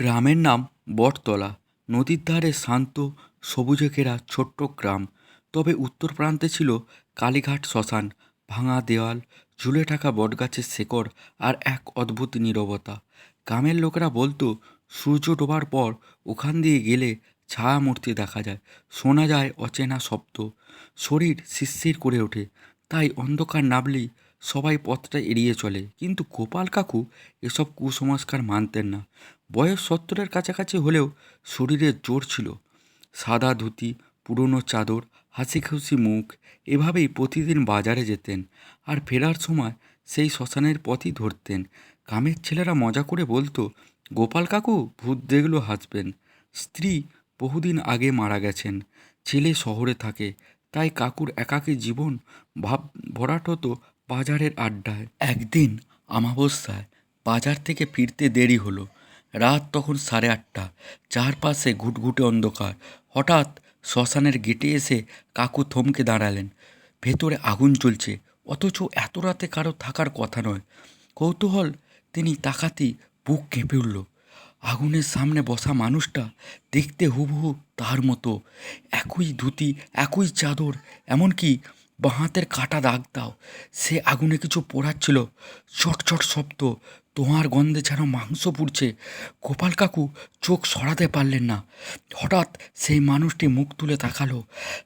গ্রামের নাম বটতলা। নদীর ধারে শান্ত, সবুজে ঘেরা ছোট্ট গ্রাম। তবে উত্তর প্রান্তে ছিল কালীঘাট শ্মশান, ভাঙা দেওয়াল, ঝুলে থাকা বটগাছের শেকড় আর এক অদ্ভুত নীরবতা। গ্রামের লোকেরা বলতো, সূর্য ডোবার পর ওখান দিয়ে গেলে ছায়া মূর্তি দেখা যায়, শোনা যায় অচেনা শব্দ। শরীর শিরশির করে ওঠে, তাই অন্ধকার নামলেই সবাই পথটা এড়িয়ে চলে। কিন্তু গোপাল কাকু এসব কুসংস্কার মানতেন না। বয়স সত্তরের কাছাকাছি হলেও শরীরের জোর ছিল। সাদা ধুতি, পুরনো চাদর হাসি খুশি মুখ, এভাবেই প্রতিদিন বাজারে যেতেন আর ফেরার সময় সেই শ্মশানের পথই ধরতেন। গ্রামের ছেলেরা মজা করে বলতো, গোপাল কাকু, ভূত দেখল হাসবেন। স্ত্রী বহুদিন আগে মারা গেছেন। ছেলে শহরে থাকে, তাই কাকুর একাকী জীবন ভাব ভরাট হতো বাজারের আড্ডায়। একদিন আমাবস্যায় বাজার থেকে ফিরতে দেরি হলো। রাত তখন সাড়ে আটটা। চারপাশে ঘুটঘুটে অন্ধকার। হঠাৎ শ্মশানের গেটে এসে কাকু থমকে দাঁড়ালেন। ভেতরে আগুন চলছে অথচ এত রাতে কারও থাকার কথা নয়। কৌতূহল তিনি তাকাতেই বুক কেঁপে উঠল। আগুনের সামনে বসা মানুষটা দেখতে হুবহু তার মতো। একই ধুতি, একই চাদর, এমনকি বাঁ হাতের কাটা দাগ দাও। সে আগুনে কিছু পোড়াচ্ছিল। চটচট শব্দ তোমার গন্ধে যেন মাংস পুড়ছে। গোপাল কাকু চোখ সরাতে পারলেন না। হঠাৎ সেই মানুষটি মুখ তুলে তাকালো।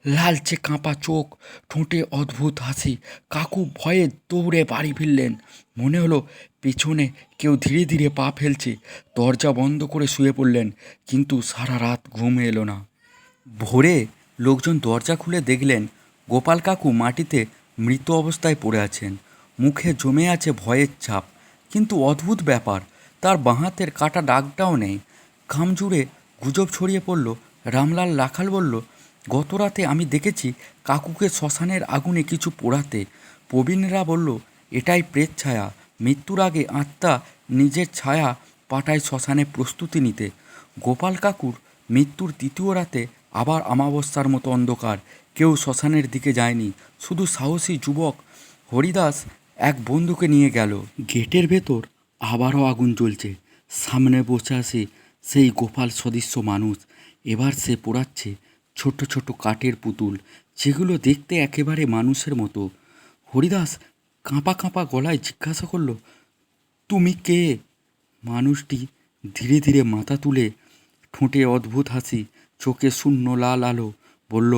লালচে কাঁপা চোখ, ঠোঁটে অদ্ভুত হাসি। কাকু ভয়ে দৌড়ে বাড়ি ফিরলেন। মনে হলো পেছনে কেউ ধীরে ধীরে পা ফেলছে। দরজা বন্ধ করে শুয়ে পড়লেন, কিন্তু সারা রাত ঘুম এলো না। ভোরে লোকজন দরজা খুলে দেখলেন গোপাল কাকু মাটিতে মৃত অবস্থায় পড়ে আছেন। মুখে জমে আছে ভয়ের ছাপ। কিন্তু অদ্ভুত ব্যাপার, তার বাঁহাতের কাটা দাগটাও নেই। ঘাম জুড়ে গুজব ছড়িয়ে পড়ল, রামলাল রাখাল বলল গত রাতে আমি দেখেছি কাকুকে শ্মশানের আগুনে কিছু পোড়াতে। প্রবীণরা বলল, এটাই প্রেত ছায়া। মৃত্যুর আগে আত্মা নিজের ছায়া পাঠায় শ্মশানে প্রস্তুতি নিতে। গোপাল কাকুর মৃত্যুর তৃতীয় রাতে আবার আমাবস্যার মতো অন্ধকার। কেউ শ্মশানের দিকে যায়নি। শুধু সাহসী যুবক হরিদাস এক বন্ধুকে নিয়ে গেল। গেটের ভেতর আবারও আগুন জ্বলছে। সামনে বসে আছে সেই গোপাল সদৃশ্য মানুষ। এবার সে পোড়াচ্ছে ছোট ছোট কাঠের পুতুল, যেগুলো দেখতে একেবারে মানুষের মতো। হরিদাস কাঁপা কাঁপা গলায় জিজ্ঞাসা করল, তুমি কে? মানুষটি ধীরে ধীরে মাথা তুলে ঠোঁটে অদ্ভুত হাসি, চোখে শূন্য লাল আলো, বলল,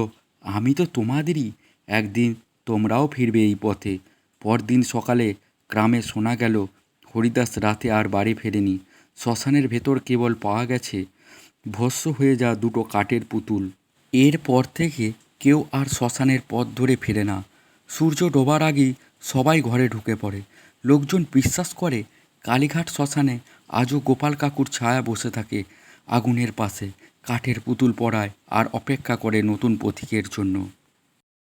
আমি তো তোমাদেরই। একদিন তোমরাও ফিরবে এই পথে। পরদিন সকালে গ্রামে শোনা গেল, হরিদাস রাতে আর বাড়ি ফেরেনি। শ্মশানের ভেতর কেবল পাওয়া গেছে, ভস্য হয়ে যা দুটো কাঠের পুতুল। এরপর থেকে কেউ আর শ্মশানের পথ ধরে ফেরে না। সূর্য ডোবার আগেই সবাই ঘরে ঢুকে পড়ে। লোকজন বিশ্বাস করে, কালীঘাট শ্মশানে আজও গোপাল কাকুর ছায়া বসে থাকে আগুনের পাশে, কাঠের পুতুল পড়ায় আর অপেক্ষা করে নতুন পথিকের জন্য।